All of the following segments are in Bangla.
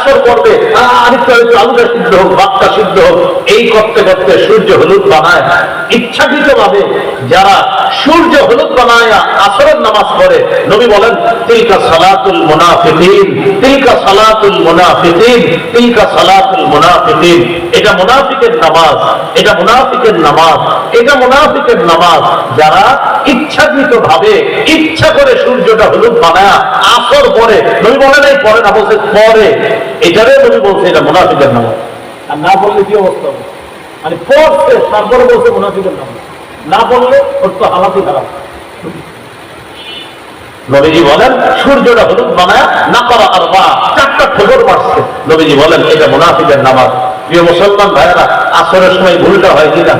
আসর করবে আরেকটু আলুটা সিদ্ধ হোক, ভাতটা সিদ্ধ হোক, এই করতে করতে সূর্য হলুদ বানায়। ইচ্ছাকৃত ভাবে যারা সূর্য হলুদ বানায়, আসরের নামাজ পড়ে, নবী বলেন, তিলকা সালাতুল মুনাফিকিন, তিলকা সালাতুল মুনাফিকিন, তিলকা সালাতুল মুনাফিকিন। এটা মুনাফিকের নামাজ, এটা মুনাফিকের নামাজ, এটা মুনাফিকের নামাজ। যারা ইচ্ছাকৃত ভাবে ইচ্ছা করে সূর্যটা হলুদ বানায় আসর পরে নবী বলেন এই পরে না বলছে পরে। এটারে নবী বলছে এটা মুনাফিকের নামাজ আর না বললে কি অবস্থা হবে? মানে পড়ছে তারপরে বলছে মুনাফিকের নামাজ না বললে ওর তো হালাতি খারাপ। নবীজি বলেন সূর্যটা হলুদ বানায় না করা আর বা চারটা ঠোকর মারছে নবীজি বলেন এটা মুনাফিকের নামাজ। প্রিয় মুসলমান ভাইয়েরা আসরের সময় ভুলটা হয় কিনা?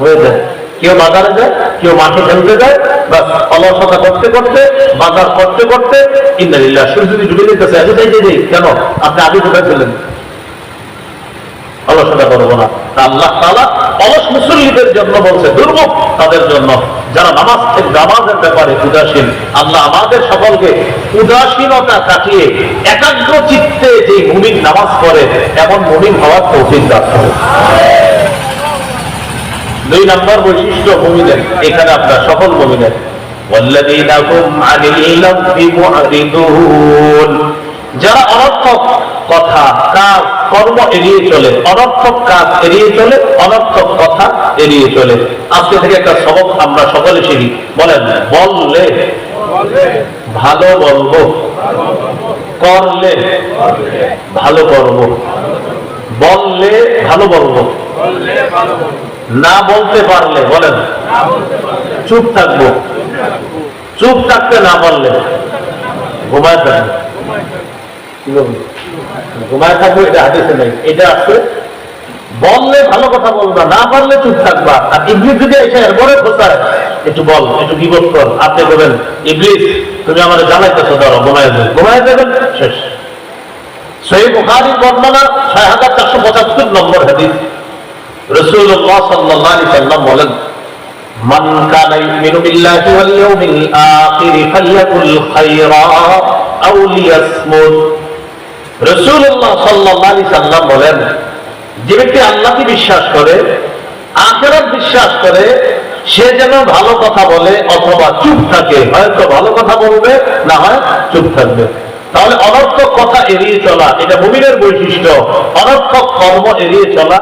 হয়ে যায়। কেউ বাজারে যায় কেউ মাঠে খেলতে যায় বা অলসতা করতে করতে বাজার করতে করতে ইন্দালিল্লাহ সূর্য যদি ডুবে দিতেছে আগে যাই যাই কেন? আপনি আগে কোথায় উদাসীনতা কাটিয়ে একাগ্র চিত্তে যে নামাজ পড়ে, এমন হওয়ার দুই বৈশিষ্ট্য মুমিনের, এখানে আপনার সকল মুমিনের। والذين هم عن اللغو معرضون যারা অনর্থক কথা কাজ কর্ম এড়িয়ে চলে অনর্থক কাজ এড়িয়ে চলে অনর্থক কথা এড়িয়ে চলে আজকে থেকে একটা সবক আমরা সকলে শিখি বলেন বললে ভালো বলবো করলে ভালো করব বললে ভালো বলবো না বলতে পারলে বলেন চুপ থাকবো চুপ থাকতে না পারলে ঘুমায় থাকব কি? ঘুমায় থাকব এটা হাদিসে নেই। এটা আছে, বললে ভালো কথা বলবা, না পারলে চুপ থাকবা। আর ইবলিস যদি এসে এরপরে খোঁচায়, একটু বল, একটু বিপদ কর? আপনি বলবেন ইবলিস, তুমি আমার জানাইতেছো ধরো ঘুমায় যাবে ঘুমায় যাবেন? শেষ। সহি বুখারীর বর্ণনা ছয় হাজার চারশো পঁচাত্তর নম্বর হাদিস। রসুল্লাহ আলাইহি সাল্লাম বলেন কানা ইউমিনু বিল্লাহি ওয়াল ইয়াউমিল আখির ফালইয়াকুল খায়রা আও লিয়াসমুত। রাসূলুল্লাহ সাল্লাল্লাহু আলাইহি সাল্লাম বলেন, যে ব্যক্তি আল্লাহকে বিশ্বাস করে, আখেরাত বিশ্বাস করে, সে যেন ভালো কথা বলে অথবা চুপ থাকে, হয়তো ভালো কথা বলবে, না হয় চুপ থাকবে। তাহলে অনর্থক কথা এড়িয়ে চলা, এটা মুমিনের বৈশিষ্ট্য। অনর্থক কর্ম এড়িয়ে চলা